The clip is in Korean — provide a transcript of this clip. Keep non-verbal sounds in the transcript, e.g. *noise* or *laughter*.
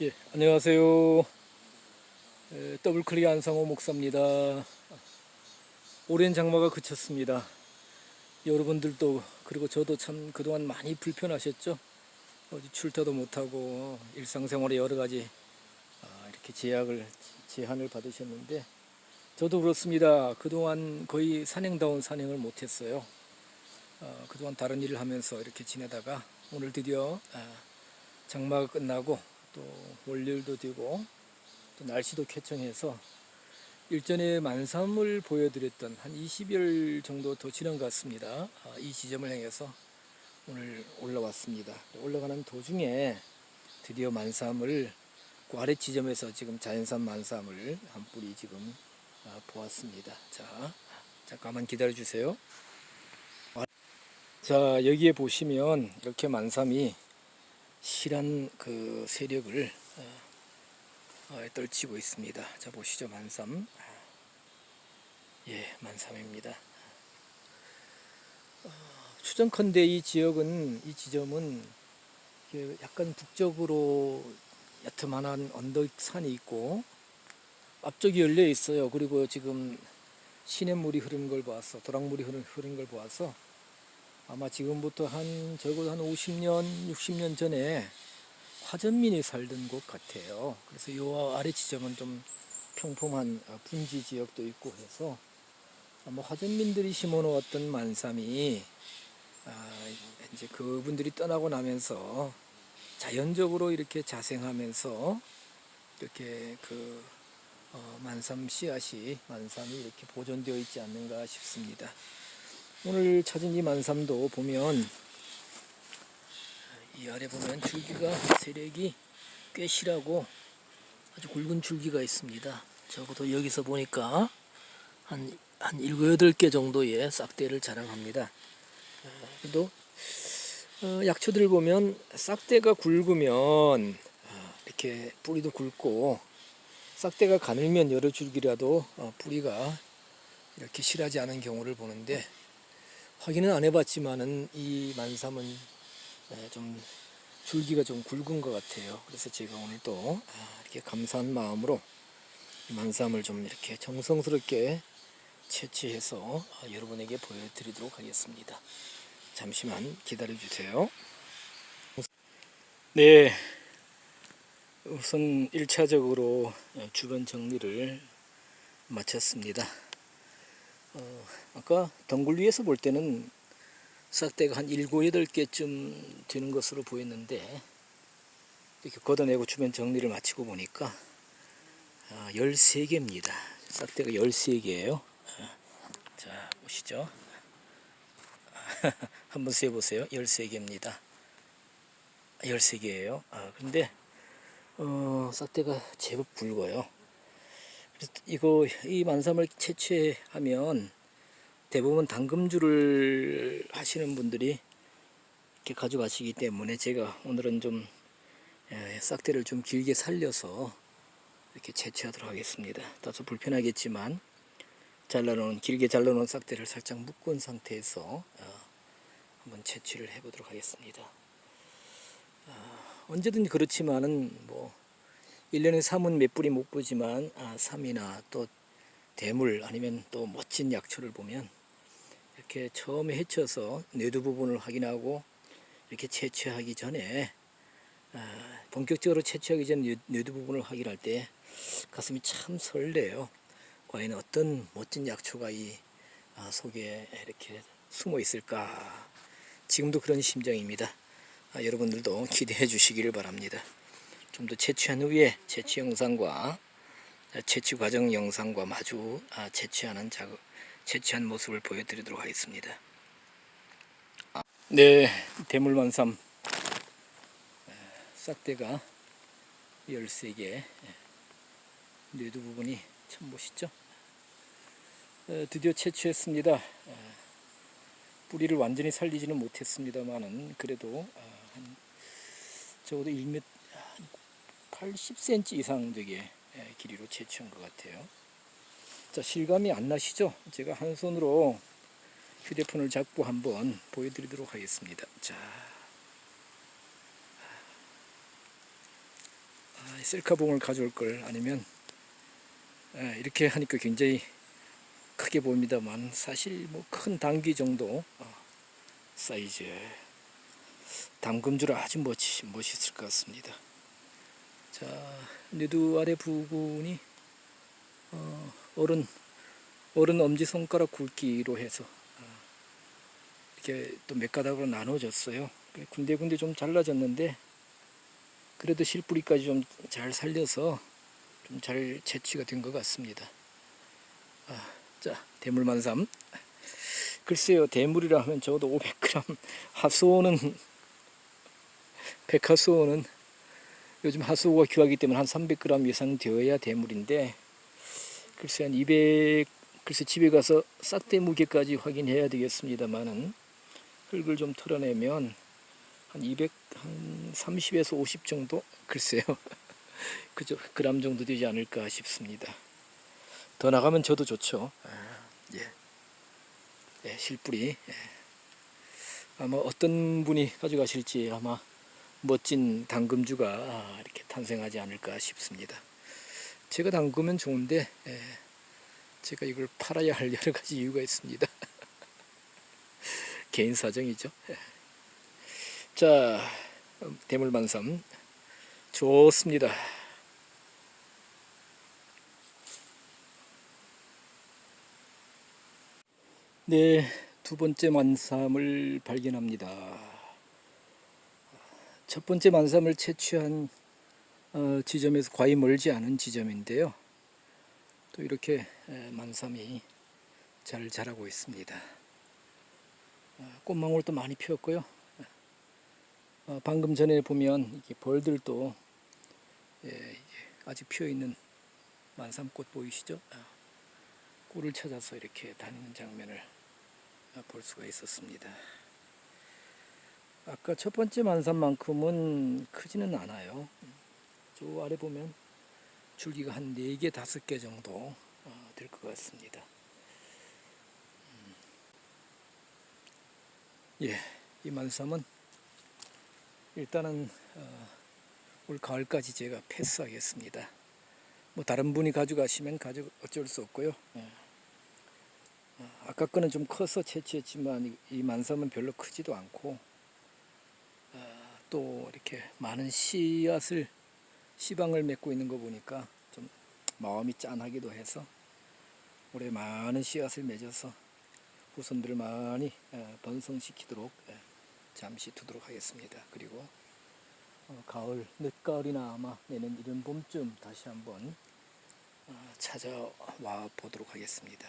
예, 안녕하세요. 에, 더블클릭 안상호 목사입니다. 오랜 장마가 그쳤습니다. 여러분들도 그리고 저도 참 그동안 많이 불편하셨죠? 어디 출타도 못하고 일상생활에 여러 가지 아, 이렇게 제약을 제한을 받으셨는데 저도 그렇습니다. 그동안 거의 산행다운 산행을 못했어요. 어, 그동안 다른 일을 하면서 이렇게 지내다가 오늘 드디어 아, 장마가 끝나고 또 월요일도 되고 또 날씨도 쾌청해서 일전에 만삼을 보여드렸던 한 20일 정도 더 지난 것 같습니다. 아, 이 지점을 향해서 오늘 올라왔습니다. 올라가는 도중에 드디어 만삼을 그 아래 지점에서 지금 자연산 만삼을 한 뿌리 지금 아, 보았습니다. 자, 잠깐만 기다려 주세요. 자, 여기에 보시면 이렇게 만삼이 실한 그 세력을 어, 어, 떨치고 있습니다. 자 보시죠 만삼. 예, 만삼입니다. 어, 추정컨대 이 지역은 이 지점은 약간 북쪽으로 야트만한 언덕산이 있고 앞쪽이 열려 있어요. 그리고 지금 시냇물이 흐르는 걸 보아서 도랑물이 흐르는 걸 보아서 아마 지금부터 한 적어도 한 50년, 60년 전에 화전민이 살던 곳 같아요. 그래서 요 아래 지점은 좀 평범한 어, 분지 지역도 있고 해서 아마 화전민들이 심어놓았던 만삼이 아, 이제 그분들이 떠나고 나면서 자연적으로 이렇게 자생하면서 이렇게 그 어, 만삼 씨앗이 만삼이 이렇게 보존되어 있지 않는가 싶습니다. 오늘 찾은 이 만삼도 보면 이 아래 보면 줄기가 세력이 꽤 실하고 아주 굵은 줄기가 있습니다. 적어도 여기서 보니까 한, 한 7, 8개 정도의 싹대를 자랑합니다. 어, 그래도 어, 약초들 보면 싹대가 굵으면 어, 이렇게 뿌리도 굵고 싹대가 가늘면 여러 줄기라도 어, 뿌리가 이렇게 실하지 않은 경우를 보는데 확인은 안 해봤지만은 이 만삼은 네, 좀 줄기가 좀 굵은 것 같아요. 그래서 제가 오늘 또 아, 이렇게 감사한 마음으로 이 만삼을 좀 이렇게 정성스럽게 채취해서 아, 여러분에게 보여드리도록 하겠습니다. 잠시만 기다려 주세요. 네, 우선 1차적으로 주변 정리를 마쳤습니다. 어, 아까 덩굴 위에서 볼 때는 싹대가 한 7, 8개쯤 되는 것으로 보였는데 이렇게 걷어내고 주변 정리를 마치고 보니까 아, 13개입니다. 싹대가 13개예요. 자, 보시죠. *laughs* 한번 세보세요. 13개입니다. 13개예요. 아, 근데 어, 싹대가 제법 굵어요. 이거 이 만삼을 채취하면 대부분 당금주를 하시는 분들이 이렇게 가져가시기 때문에 제가 오늘은 좀 예, 싹대를 좀 길게 살려서 이렇게 채취하도록 하겠습니다. 다소 불편하겠지만 잘라놓은 길게 잘라놓은 싹대를 살짝 묶은 상태에서 어, 한번 채취를 해보도록 하겠습니다. 어, 언제든지 그렇지만은 뭐 1년에 3은 몇 뿌리 못 보지만 아, 3이나 또 대물 아니면 또 멋진 약초를 보면 이렇게 처음에 헤쳐서 뇌두 부분을 확인하고 이렇게 채취하기 전에 아, 본격적으로 채취하기 전 뇌- 뇌두 부분을 확인할 때 가슴이 참 설레요. 과연 어떤 멋진 약초가 이 아, 속에 이렇게 숨어 있을까? 지금도 그런 심정입니다. 아, 여러분들도 기대해 주시기를 바랍니다. 좀 더 채취한 후에 채취 영상과 채취 과정 영상과 마주 아, 채취하는 작업, 채취한 모습을 보여드리도록 하겠습니다. 아, 네, 대물만삼 에, 싹대가 13개 뇌두 부분이 참 멋있죠? 에, 드디어 채취했습니다. 에, 뿌리를 완전히 살리지는 못했습니다만은 그래도 아, 한 적어도 1m 80cm 이상 되게 예, 길이로 채취한 것 같아요. 자, 실감이 안 나시죠? 제가 한 손으로 휴대폰을 잡고 한번 보여드리도록 하겠습니다. 자, 아, 셀카봉을 가져올 걸 아니면 아, 이렇게 하니까 굉장히 크게 보입니다만 사실 뭐큰 당귀 정도 어, 사이즈 담금줄 아주 멋지, 멋있을 것 같습니다. 자, 뇌두 아래 부분이 어, 어른 어른 엄지 손가락 굵기로 해서 어, 이렇게 또 몇 가닥으로 나눠졌어요. 군데군데 좀 잘라졌는데 그래도 실뿌리까지 좀 잘 살려서 좀 잘 채취가 된 것 같습니다. 아, 자, 대물만삼. 글쎄요, 대물이라 하면 적어도 500g, 하수오는 백하수오는 요즘 하수오가 귀하기 때문에 한 300g 이상 되어야 대물인데 글쎄 한 200, 글쎄 집에 가서 싹대 무게까지 확인해야 되겠습니다만은 흙을 좀 털어내면 한 200, 한 30에서 50 정도? 글쎄요. *laughs* 그죠. 그람 정도 되지 않을까 싶습니다. 더 나가면 저도 좋죠. 아, 예. 예, 실뿌리. 예. 아마 어떤 분이 가져가실지 아마 멋진 당금주가 아, 이렇게 탄생하지 않을까 싶습니다. 제가 담그면 좋은데 예, 제가 이걸 팔아야 할 여러 가지 이유가 있습니다. *laughs* 개인 사정이죠. 예. 자, 대물만삼 좋습니다. 네, 두 번째 만삼을 발견합니다. 첫 번째 만삼을 채취한 어, 지점에서 과히 멀지 않은 지점인데요. 또 이렇게 에, 만삼이 잘 자라고 있습니다. 어, 꽃망울도 많이 피었고요. 어, 방금 전에 보면 벌들도 예, 아직 피어 있는 만삼꽃 보이시죠? 아, 꿀을 찾아서 이렇게 다니는 장면을 아, 볼 수가 있었습니다. 아까 첫 번째 만삼만큼은 크지는 않아요. 저 아래 보면 줄기가 한 4개, 5개 정도 어, 될것 같습니다. 음. 예, 이 만삼은 일단은 어, 올 가을까지 제가 패스하겠습니다. 뭐 다른 분이 가져가시면 가져 어쩔 수 없고요. 예. 어, 아까 거는 좀 커서 채취했지만 이, 이 만삼은 별로 크지도 않고 어, 또 이렇게 많은 씨앗을 씨방을 맺고 있는 거 보니까 좀 마음이 짠하기도 해서 올해 많은 씨앗을 맺어서 후손들을 많이 어, 번성시키도록 예, 잠시 두도록 하겠습니다. 그리고 어, 가을 늦가을이나 아마 내년 이른 봄쯤 다시 한번 어, 찾아와 보도록 하겠습니다.